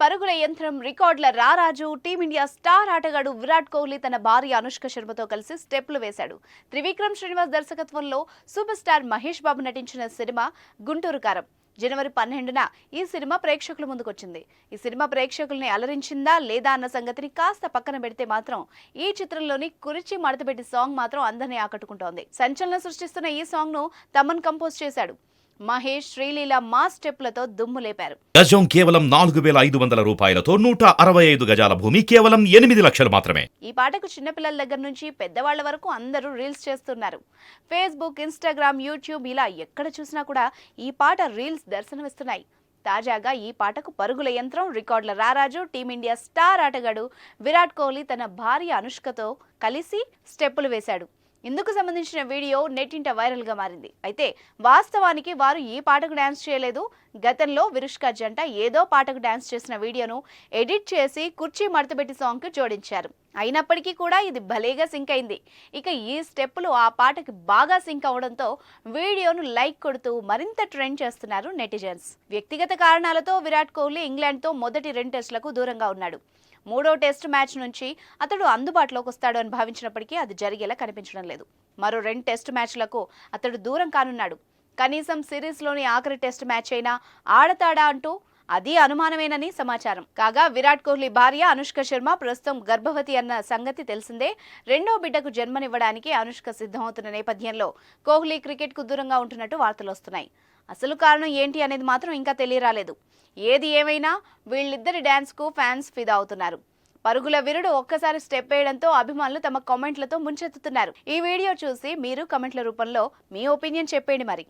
పరుగుల యంత్రం రికార్డుల రారాజు టీమిండియా స్టార్ ఆటగాడు విరాట్ కోహ్లీ తన భార్య అనుష్క శర్మతో కలిసి స్టెప్లు వేశాడు. త్రివిక్రమ్ శ్రీనివాస్ దర్శకత్వంలో సూపర్ స్టార్ మహేష్ బాబు నటించిన సినిమా గుంటూరు కారం. జనవరి పన్నెండున ఈ సినిమా ప్రేక్షకుల ముందుకొచ్చింది. ఈ సినిమా ప్రేక్షకుల్ని అలరించిందా లేదా అన్న సంగతిని కాస్త పక్కన పెడితే మాత్రం ఈ చిత్రంలోని కురిచి మడతపెట్టి సాంగ్ మాత్రం అందరినీ ఆకట్టుకుంటోంది. సంచలనం సృష్టిస్తున్న ఈ సాంగ్ను తమన్ కంపోజ్ చేశాడు. మహేష్ శ్రీలీల మా స్టెప్లతో దుమ్ము లేపారు. గజం కేవలం నాలుగు వేల ఐదు వందల రూపాయలతో నూట అరవై ఐదు గజాల భూమి కేవలం ఎనిమిది లక్షలు మాత్రమే. ఈ పాటకు చిన్నపిల్లల దగ్గర నుంచి పెద్దవాళ్ళ వరకు అందరూ రీల్స్ చేస్తున్నారు. ఫేస్బుక్ ఇన్స్టాగ్రామ్ యూట్యూబ్ ఇలా ఎక్కడ చూసినా కూడా ఈ పాట రీల్స్ దర్శనమిస్తున్నాయి. తాజాగా ఈ పాటకు పరుగుల యంత్రం రికార్డుల రారాజు టీమిండియా స్టార్ ఆటగాడు విరాట్ కోహ్లీ తన భార్య అనుష్కతో కలిసి స్టెప్పులు వేశాడు. ఇందుకు సంబంధించిన వీడియో నెట్టింట వైరల్గా మారింది. అయితే వాస్తవానికి వారు ఈ పాటకు డాన్స్ చేయలేదు. గతంలో విరుష్క జంట ఏదో పాటకు డాన్స్ చేసిన వీడియోను ఎడిట్ చేసి కుర్చీ మడతపెట్టి సాంగ్కు జోడించారు. అయినప్పటికీ కూడా ఇది భలేగా సింక్ అయింది. ఇక ఈ స్టెప్పులు ఆ పాటకి బాగా సింక్ అవడంతో వీడియోను లైక్ కొడుతూ మరింత ట్రెండ్ చేస్తున్నారు నెటిజన్స్. వ్యక్తిగత కారణాలతో విరాట్ కోహ్లీ ఇంగ్లాండ్తో మొదటి రెండు టెస్టులకు దూరంగా ఉన్నాడు. మూడో టెస్ట్ మ్యాచ్ నుంచి అతడు అందుబాటులోకి వస్తాడు అని భావించినప్పటికీ అది జరిగేలా కనిపించడం లేదు. మరో రెండు టెస్ట్ మ్యాచ్లకు అతడు దూరం కానున్నాడు. కనీసం సిరీస్లోని ఆఖరి టెస్ట్ మ్యాచ్ అయినా ఆడతాడా అంటూ అది అనుమానమేనని సమాచారం. కాగా విరాట్ కోహ్లీ భార్య అనుష్క శర్మ ప్రస్తుతం గర్భవతి అన్న సంగతి తెలిసిందే. రెండో బిడ్డకు జన్మనివ్వడానికి అనుష్క సిద్ధమవుతున్న నేపథ్యంలో కోహ్లీ క్రికెట్కు దూరంగా ఉంటున్నట్టు వార్తలు వస్తున్నాయి. అసలు కారణం ఏంటి అనేది మాత్రం ఇంకా తెలియరాలేదు. ఏది ఏమైనా వీళ్ళిద్దరి డ్యాన్స్కు ఫ్యాన్స్ ఫిదా అవుతున్నారు. పరుగుల వీరుడు ఒక్కసారి స్టెప్ వేయడంతో అభిమానులు తమ కామెంట్లతో ముంచెత్తుతున్నారు. ఈ వీడియో చూసి మీరు కమెంట్ల రూపంలో మీ ఒపీనియన్ చెప్పేయండి మరి.